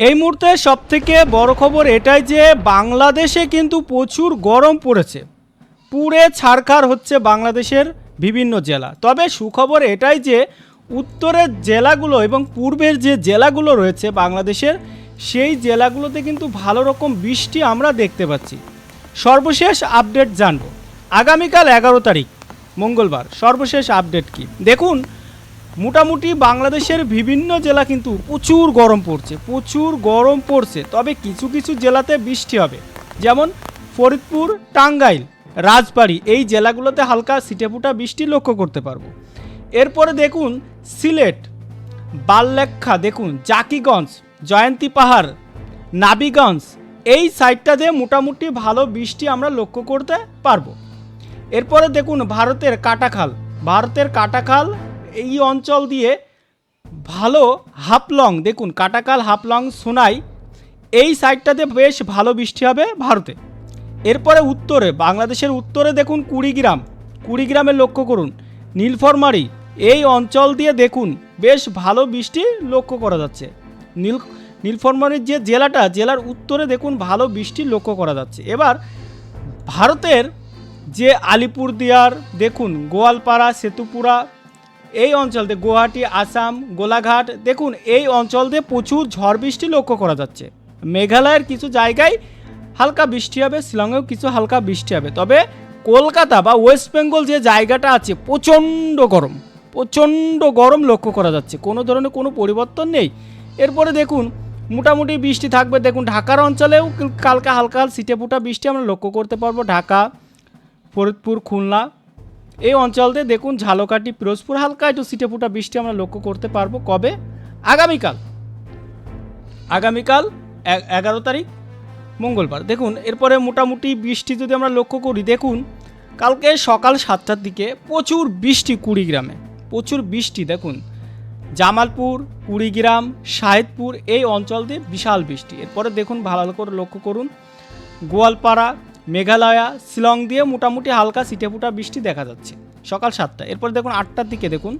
এই মুহূর্তে সব থেকে বড় খবর এটাই যে বাংলাদেশে কিন্তু প্রচুর গরম পড়েছে। পুরে ছাড়খাড় হচ্ছে বাংলাদেশের বিভিন্ন জেলা। তবে সুখবর এটাই যে উত্তরের জেলাগুলো এবং পূর্বের যে জেলাগুলো রয়েছে বাংলাদেশের, সেই জেলাগুলোতে কিন্তু ভালো রকম বৃষ্টি আমরা দেখতে পাচ্ছি। সর্বশেষ আপডেট জানব। আগামীকাল এগারো তারিখ, মঙ্গলবার। সর্বশেষ আপডেট কি? দেখুন মোটামুটি বাংলাদেশের বিভিন্ন জেলা কিন্তু প্রচুর গরম পড়ছে, প্রচুর গরম পড়ছে। তবে কিছু কিছু জেলাতে বৃষ্টি হবে, যেমন ফরিদপুর, টাঙ্গাইল, রাজবাড়ি, এই জেলাগুলোতে হালকা সিটেপুটা বৃষ্টি লক্ষ্য করতে পারব। এরপরে দেখুন সিলেট বাল্লেখা দেখুন জাকিগঞ্জ, জয়ন্তী পাহাড়, নাবিগঞ্জ, এই সাইডটাতে মোটামুটি ভালো বৃষ্টি আমরা লক্ষ্য করতে পারব। এরপরে দেখুন ভারতের কাটাখাল ভারতের কাটাখাল এই অঞ্চল দিয়ে ভালো হাফলং, দেখুন, কাটাকাল হাফলং সোনাই, এই সাইডটাতে বেশ ভালো বৃষ্টি হবে ভারতে। এরপরে উত্তরে, বাংলাদেশের উত্তরে দেখুন কুড়িগ্রাম। কুড়িগ্রামে লক্ষ্য করুন নীলফরমারি এই অঞ্চল দিয়ে দেখুন, বেশ ভালো বৃষ্টি লক্ষ্য করা যাচ্ছে। নীল নীলফরমারির যে জেলাটা, জেলার উত্তরে দেখুন ভালো বৃষ্টি লক্ষ্য করা যাচ্ছে। এবার, ভারতের যে আলিপুরদিয়ার, দেখুন, গোয়ালপাড়া, সেতুপুরা এই অঞ্চলতে গুয়াহাটি, আসাম, গোলাঘাট, দেখুন, এই অঞ্চলতে প্রচুর ঝড় বৃষ্টি লক্ষ্য করা যাচ্ছে। মেঘালয়ের কিছু জায়গায় হালকা বৃষ্টি হবে, শিলংয়েও কিছু হালকা বৃষ্টি হবে। তবে কলকাতা বা ওয়েস্ট বেঙ্গল যে জায়গাটা আছে, প্রচণ্ড গরম প্রচণ্ড গরম লক্ষ্য করা যাচ্ছে। কোনো ধরনের কোনো পরিবর্তন নেই। এরপরে দেখুন, মোটামুটি বৃষ্টি থাকবে। দেখুন, ঢাকার অঞ্চলেও কালকে হালকা সিটে ফুটা বৃষ্টি আমরা লক্ষ্য করতে পারব। ঢাকা, ফরিদপুর, খুলনা এই অঞ্চলতে দেখুন ঝালকাঠি, পিরোজপুর, হালকা একটু সিটে ফুটা বৃষ্টি আমরা লক্ষ্য করতে পারব। কবে? আগামীকাল। আগামীকাল এগারো তারিখ, মঙ্গলবার। দেখুন, এরপরে মোটামুটি বৃষ্টি যদি আমরা লক্ষ্য করি, দেখুন, কালকে সকাল সাতটার দিকে প্রচুর বৃষ্টি কুড়িগ্রামে। প্রচুর বৃষ্টি, দেখুন। জামালপুর, কুড়িগ্রাম, সাহেদপুর, এই অঞ্চল দিয়ে বিশাল বৃষ্টি। এরপরে দেখুন, ভালো করে লক্ষ্য করুন, গোয়ালপাড়া মেঘালয়া, শিলং দিয়ে মোটামুটি হালকা সিটেফুটা বৃষ্টি দেখা যাচ্ছে। সকাল সাতটা। এরপর দেখুন আটটার দিকে দেখুন।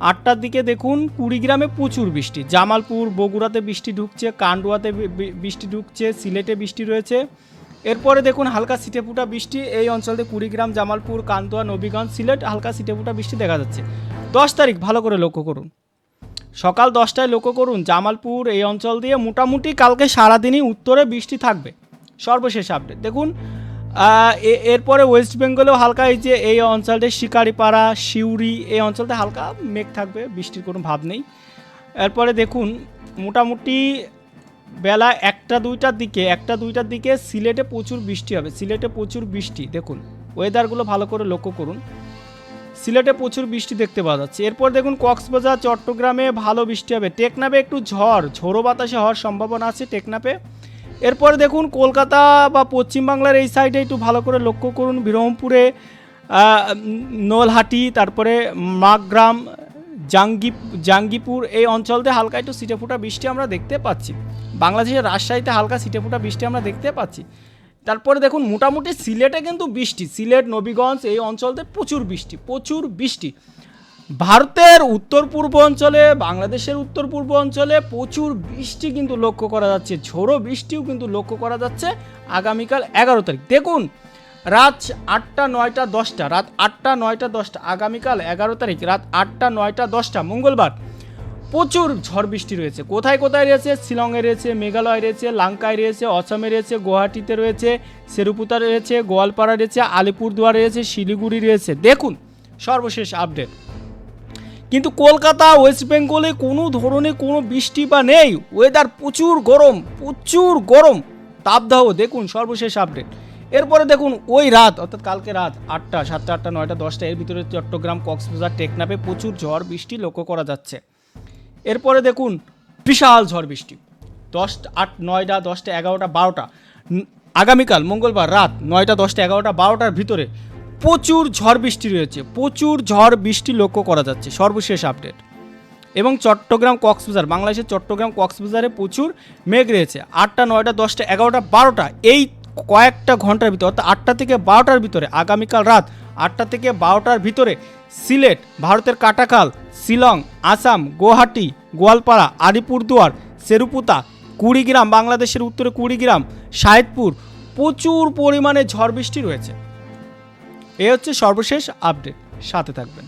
আটটার দিকে দেখুন কুড়িগ্রামে প্রচুর বৃষ্টি। জামালপুর, বগুড়াতে বৃষ্টি ঢুকছে, কান্ডুয়াতে বৃষ্টি ঢুকছে, সিলেটে বৃষ্টি রয়েছে। এরপরে দেখুন হালকা সিটেফুটা বৃষ্টি। এই অঞ্চলে কুড়িগ্রাম, জামালপুর, কান্দুয়া, নবীগঞ্জ, সিলেট হালকা সিটেফুটা বৃষ্টি দেখা যাচ্ছে। দশ তারিখ, ভালো করে লক্ষ্য করুন। সকাল দশটায় লক্ষ্য করুন, জামালপুর এই অঞ্চল দিয়ে মোটামুটি কালকে সারাদিনই উত্তরে বৃষ্টি থাকবে। সর্বশেষ আপডেট দেখুন এরপরে ওয়েস্ট বেঙ্গলেও হালকা এই যে এই অঞ্চলটা, শিকারিপাড়া শিউরি এই অঞ্চলটা হালকা মেঘ থাকবে, বৃষ্টির কোনো ভাব নেই। এরপরে দেখুন, মোটামুটি বেলা একটা দুইটার দিকে, একটা দুইটার দিকে সিলেটে প্রচুর বৃষ্টি হবে, সিলেটে প্রচুর বৃষ্টি, দেখুন ওয়েদারগুলো ভালো করে লক্ষ্য করুন। সিলেটে প্রচুর বৃষ্টি দেখতে পাওয়া যাচ্ছে। এরপর দেখুন, কক্সবাজার, চট্টগ্রামে ভালো বৃষ্টি হবে। টেকনাপে একটু ঝড়, ঝোড়ো বাতাসে হওয়ার সম্ভাবনা আছে টেকনাপে এরপর দেখুন কলকাতা বা পশ্চিমবাংলার এই সাইডে একটু ভালো করে লক্ষ্য করুন। বীরহমপুরে নলহাটি, তারপরে মাগগ্রাম জাঙ্গি জাঙ্গিপুর এই অঞ্চলতে হালকা একটু সিটেফুটা বৃষ্টি আমরা দেখতে পাচ্ছি। বাংলাদেশের রাজশাহীতে হালকা সিটেফুটা বৃষ্টি আমরা দেখতে পাচ্ছি। তারপরে দেখুন, মোটামুটি সিলেটে কিন্তু বৃষ্টি। সিলেট, নবীগঞ্জ এই অঞ্চলতে প্রচুর বৃষ্টি প্রচুর বৃষ্টি। ভারতের উত্তর পূর্ব অঞ্চলে, বাংলাদেশের উত্তর পূর্ব অঞ্চলে প্রচুর বৃষ্টি কিন্তু লক্ষ্য করা যাচ্ছে। ঝোড়ো বৃষ্টিও কিন্তু লক্ষ্য করা যাচ্ছে আগামীকাল এগারো তারিখ। দেখুন, রাত আটটা, নয়টা, দশটা, রাত আটটা, নয়টা, দশটা, আগামীকাল এগারো তারিখ, রাত আটটা, নয়টা, দশটা, মঙ্গলবার প্রচুর ঝড় বৃষ্টি রয়েছে। কোথায় কোথায় রয়েছে? শিলংয়ে রয়েছে, মেঘালয় রয়েছে, লাঙ্কায় রয়েছে, অসমে রয়েছে, গুয়াহাটিতে রয়েছে সেরুপুতা রয়েছে গোয়ালপাড়া রয়েছে, আলিপুরদুয়ার রয়েছে, শিলিগুড়ি রয়েছে। দেখুন, সর্বশেষ আপডেট। কিন্তু কলকাতা ওয়েস্ট বেঙ্গলে কোনো ধরনের কোনো বৃষ্টি বা নেই। ওয়েদার প্রচুর গরম প্রচুর গরম। তাপদাহ দেখুন সর্বশেষ আপডেট এরপরে দেখুন ওই রাত, অর্থাৎ কালকে রাত আটটা, সাতটা, আটটা, নয়টা, দশটা, এর ভিতরে চট্টগ্রাম, কক্সবাজার টেকনাপে প্রচুর ঝড় বৃষ্টি লক্ষ্য করা যাচ্ছে। এরপরে দেখুন বিশাল ঝড় বৃষ্টি। দশটা আট, নয়টা, দশটা, এগারোটা, বারোটা। আগামীকাল মঙ্গলবার রাত নয়টা, দশটা, এগারোটা, বারোটার ভিতরে প্রচুর ঝড় বৃষ্টি রয়েছে, প্রচুর ঝড় বৃষ্টি লক্ষ্য করা যাচ্ছে, সর্বশেষ আপডেট এবং চট্টগ্রাম কক্সবাজার, বাংলাদেশের চট্টগ্রাম কক্সবাজারে প্রচুর মেঘ রয়েছে, আটটা, নয়টা, দশটা, এগারোটা, বারোটা, এই কয়েকটা ঘণ্টার ভিতরে, অর্থাৎ আটটা থেকে বারোটার ভিতরে, আগামীকাল রাত আটটা থেকে বারোটার ভিতরে সিলেট, ভারতের কাটাখাল, শিলং, আসাম, গুয়াহাটি, গোয়ালপাড়া, আলিপুরদুয়ার, সেরুপুতা, কুড়িগ্রাম, বাংলাদেশের উত্তরে কুড়িগ্রাম, সাহেদপুর, প্রচুর পরিমাণে ঝড় বৃষ্টি রয়েছে। এ হচ্ছে সর্বশেষ আপডেট। সাথে থাকবেন।